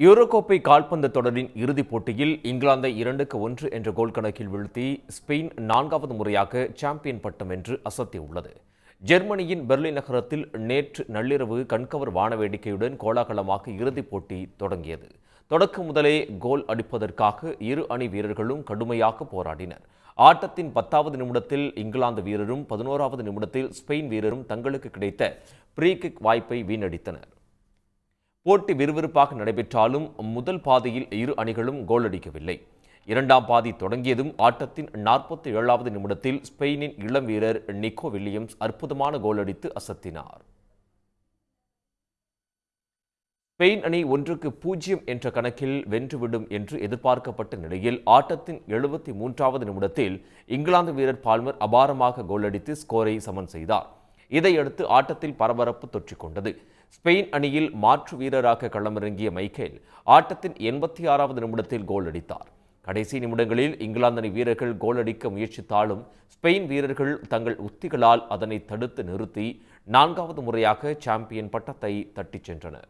யூரோகோப்பை கால்பந்து தொடரின் இறுதிப் போட்டியில் இங்கிலாந்தை இரண்டுக்கு ஒன்று என்ற கோல் கணக்கில் வீழ்த்தி ஸ்பெயின் நான்காவது முறையாக சாம்பியன் பட்டம் என்று அசத்தியுள்ளது. ஜெர்மனியின் பெர்லின் நகரத்தில் நேற்று நள்ளிரவு கண்கவர் வானவேடிக்கையுடன் கோலாகலமாக இறுதிப் போட்டி தொடங்கியது. தொடக்கம் முதலே கோல் அடிப்பதற்காக இரு அணி வீரர்களும் கடுமையாக போராடினர். ஆட்டத்தின் பத்தாவது நிமிடத்தில் இங்கிலாந்து வீரரும் பதினோராவது நிமிடத்தில் ஸ்பெயின் வீரரும் தங்களுக்கு கிடைத்த ப்ரீ கிக் வாய்ப்பை வீணடித்தனர். போட்டி விறுவிறுப்பாக நடைபெற்றாலும் முதல் பாதியில் இரு அணிகளும் கோல் அடிக்கவில்லை. இரண்டாம் பாதி தொடங்கியதும் ஆட்டத்தின் நாற்பத்தி ஏழாவது நிமிடத்தில் ஸ்பெயினின் இளம் வீரர் நிக்கோ வில்லியம்ஸ் அற்புதமான கோல் அடித்து அசத்தினார். ஸ்பெயின் அணி ஒன்றுக்கு பூஜ்ஜியம் என்ற கணக்கில் வென்றுவிடும் என்று எதிர்பார்க்கப்பட்ட நிலையில் ஆட்டத்தின் எழுபத்தி மூன்றாவது நிமிடத்தில் இங்கிலாந்து வீரர் பால்மர் அபாரமாக கோல் அடித்து ஸ்கோரை சமன் செய்தார். இதையடுத்து ஆட்டத்தில் பரபரப்பு தொற்றிக்கொண்டது. ஸ்பெயின் அணியில் மாற்று வீரராக களமிறங்கிய மைக்கேல் ஆட்டத்தின் எண்பத்தி ஆறாவது நிமிடத்தில் கோல் அடித்தார். கடைசி நிமிடங்களில் இங்கிலாந்து அணி வீரர்கள் கோல் அடிக்க முயற்சித்தாலும் ஸ்பெயின் வீரர்கள் தங்கள் உத்திகளால் அதனை தடுத்து நிறுத்தி நான்காவது முறையாக சாம்பியன் பட்டத்தை தட்டிச் சென்றனர்.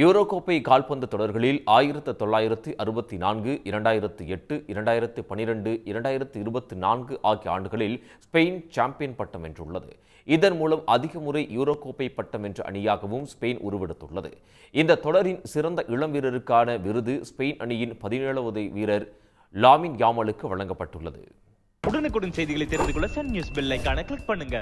யூரோகோப்பை கால்பந்து தொடர்களில் ஆயிரத்து தொள்ளாயிரத்து அறுபத்தி நான்கு இரண்டாயிரத்து எட்டு இரண்டாயிரத்து பனிரெண்டு இரண்டாயிரத்து இருபத்தி நான்கு ஆகிய ஆண்டுகளில் ஸ்பெயின் சாம்பியன் பட்டம் வென்றுள்ளது. இதன் மூலம் அதிக முறை யூரோகோப்பை பட்டம் என்ற அணியாகவும் ஸ்பெயின் உருவெடுத்துள்ளது. இந்த தொடரின் சிறந்த இளம் வீரருக்கான விருது ஸ்பெயின் அணியின் பதினேழாவது வீரர் லாமின் யாமலுக்கு வழங்கப்பட்டுள்ளது. உடனுக்குடன் செய்திகளை தெரிந்து கொள்ள சன் நியூஸ் பெல் கிளிக் பண்ணுங்க.